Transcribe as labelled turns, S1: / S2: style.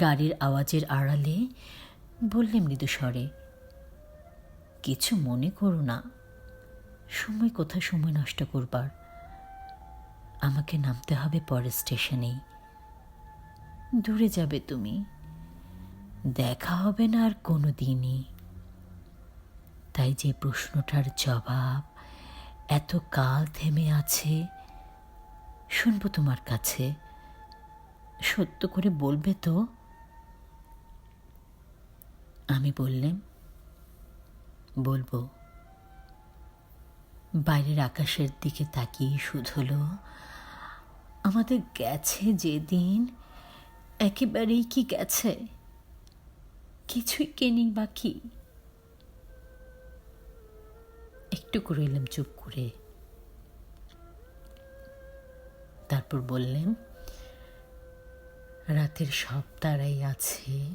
S1: গাড়ির আওয়াজের আড়ালে বললে মৃদু স্বরে কিছু মনে করো না। সময় কোথায় সময় নষ্ট করবার? আমাকে নামতে হবে পরের স্টেশনেই। দূরে যাবে তুমি। দেখা হবে না আর কোনো দিনই তাই যে প্রশ্নটার জবাব এত কাল থেমে আছে, শুনব তোমার কাছে। সত্য করে বলবে তো। আমি বললেম বলব, বাইরের আকাশের দিকে তাকিয়ে শুধলো আমাদের গেছে যেদিন, একেবারেই কি গেছে? কিছুই কেনি বাকি? একটু করে এলাম চুপ করে। তারপর বললেন, রাতের সব তারাই আছে